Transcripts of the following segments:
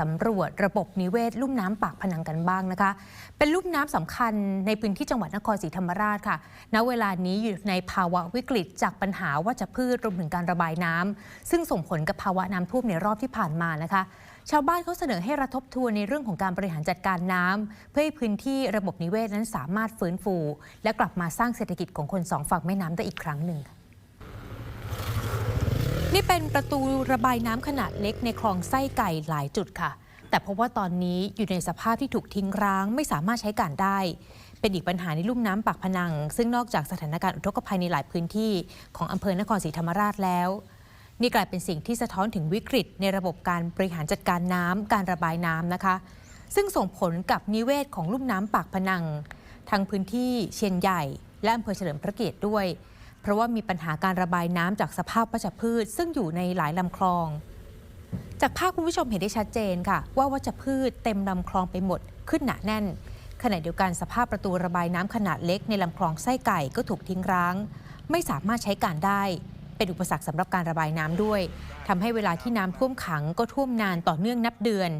สำรวจระบบนิเวศลุ่มน้ำปากพนังกันบ้างนะคะ เป็นลุ่มน้ำสำคัญในพื้นที่จังหวัดนครศรีธรรมราชค่ะ ณ เวลานี้อยู่ในภาวะวิกฤตจากปัญหาวัชพืชรวมถึงการระบายน้ำซึ่งส่งผลกับภาวะน้ำท่วมในรอบที่ผ่านมานะคะ ชาวบ้านเขาเสนอให้รัฐทบทวนในเรื่องของการบริหารจัดการน้ำเพื่อให้พื้นที่ระบบนิเวศนั้นสามารถฟื้นฟู และกลับมาสร้างเศรษฐกิจของคนสองฝั่งแม่น้ำได้อีกครั้งหนึ่ง นี่เป็นประตูระบายน้ำขนาดเล็กในคลองไส้ไก่หลายจุดค่ะ แต่พราะว่าตอนนี้อยู่ในสภาพที่ถูกทิ้งร้างไม่สามารถใช้การได้ เป็นอีกปัญหาในลุ่มน้ำปากพนัง ซึ่งนอกจากสถานการณ์อุทกภัยในหลายพื้นที่ของอำเภอนครศรีธรรมราชแล้ว นี่กลายเป็นสิ่งที่สะท้อนถึงวิกฤต ในระบบการบริหารจัดการน้ำการระบายน้ำนะคะ ซึ่งส่งผลกับนิเวศของลุ่มน้ำปากพนัง ทั้งพื้นที่เชียนใหญ่ และอำเภอเฉลิมพระเกียรติด้วย เพราะว่ามีปัญหาการระบายน้ำจากสภาพวัชพืช ซึ่งอยู่ในหลายลำคลอง จากภาพคุณผู้ชมเห็นได้ชัดเจนค่ะ ว่าวัชพืชเต็มลำคลองไปหมดขึ้นหนาแน่น ขณะเดียวกันสภาพประตูระบายน้ำขนาดเล็กในลำคลองไส้ไก่ก็ถูกทิ้งร้าง ไม่สามารถใช้การได้ เป็นอุปสรรคสำหรับการระบายน้ำด้วยทำให้เวลาที่น้ำท่วมขังก็ท่วมนานต่อเนื่องนับเดือน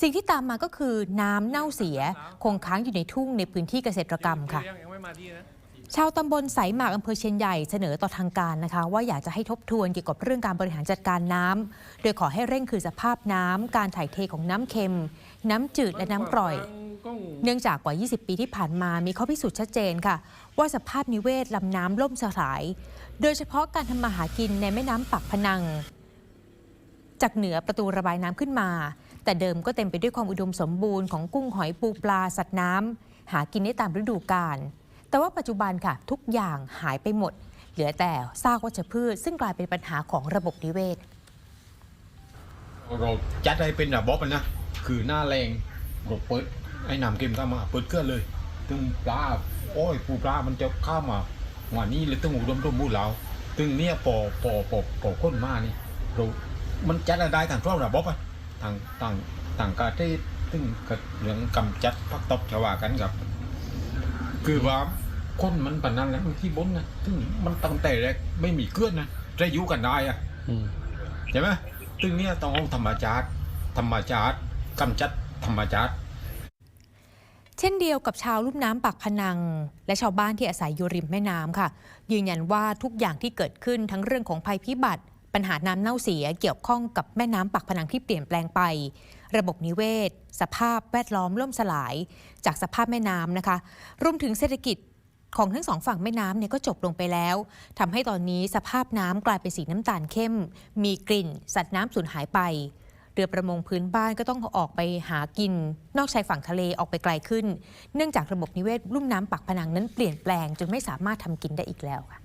สิ่งที่ตามมาก็คือน้ำเน่าเสีย คงค้างอยู่ในทุ่งในพื้นที่เกษตรกรรมค่ะ ชาวตำบลไสหมากอำเภอเชียนใหญ่เสนอต่อทางการนะคะ ว่าอยากจะให้ทบทวนเกี่ยวกับเรื่องการบริหารจัดการน้ำโดยขอให้เร่งคืนสภาพน้ำการถ่ายเทของน้ำเค็ม น้ำจืดและน้ำกร่อย เนื่องจากกว่า 20 ปีที่ผ่านมามีข้อพิสูจน์ชัดเจนค่ะ ว่าสภาพนิเวศลำน้ำล่มสลาย โดยเฉพาะการทำมาหากินในแม่น้ำปากพนัง จากเหนือประตูระบายน้ำขึ้นมา แต่เดิมก็เต็มไปด้วยความอุดมสมบูรณ์ของกุ้งหอยปูปลาสัตว์น้ำหากินได้ตามฤดูกาล แต่ว่าปัจจุบันค่ะ ทุกอย่างหายไปหมด เหลือแต่ซากวัชพืช ซึ่งกลายเป็นปัญหาของระบบนิเวศ เราจัดให้เป็นระบบอะนะ คือหน้าแรงเราเปิดไอ้น้ำเค็มเข้ามาเปิดเครื่อเลยตึงปลาโอ้ยปูปลามันจะเข้ามาวันนี้เลยตึงอุดมสมบูรณ์แล้วตึงเนี่ยปอปอปอปอค้นมานี่เรามันจัดได้ทางครอบระบบอะทางทางทางการที่ตึงกับเรื่องกำจัดพักตบชาวากันครับ คือว่าคนมันปานนั้นแล้วที่บนนะซึ่งมันตั้งแต่แรกไม่มีเกลือนนะจะอยู่กันได้อะใช่ไหมตึงเนี้ยต้องเอาธรรมชาติธรรมชาติกำจัดธรรมชาติเช่นเดียวกับชาวลุ่มน้ำปากพนัง และชาวบ้านที่อาศัยอยู่ริมแม่น้ำค่ะ ยืนยันว่าทุกอย่างที่เกิดขึ้นทั้งเรื่องของภัยพิบัติ ปัญหาน้ำเน่าเสียเกี่ยวข้องกับแม่น้ำปากพนังที่เปลี่ยนแปลงไป ระบบนิเวศ สภาพแวดล้อมล่มสลาย จากสภาพแม่น้ำนะคะ รวมถึงเศรษฐกิจของทั้งสองฝั่งแม่น้ำเนี่ยก็จบลงไปแล้วทำให้ตอนนี้สภาพน้ำกลายเป็นสีน้ำตาลเข้ม มีกลิ่น สัตว์น้ำสูญหายไป เรือประมงพื้นบ้านก็ต้องออกไปหากิน นอกชายฝั่งทะเลออกไปไกลขึ้น เนื่องจากระบบนิเวศลุ่มน้ำปากพนังนั้นเปลี่ยนแปลงจนไม่สามารถทำกินได้อีกแล้วค่ะ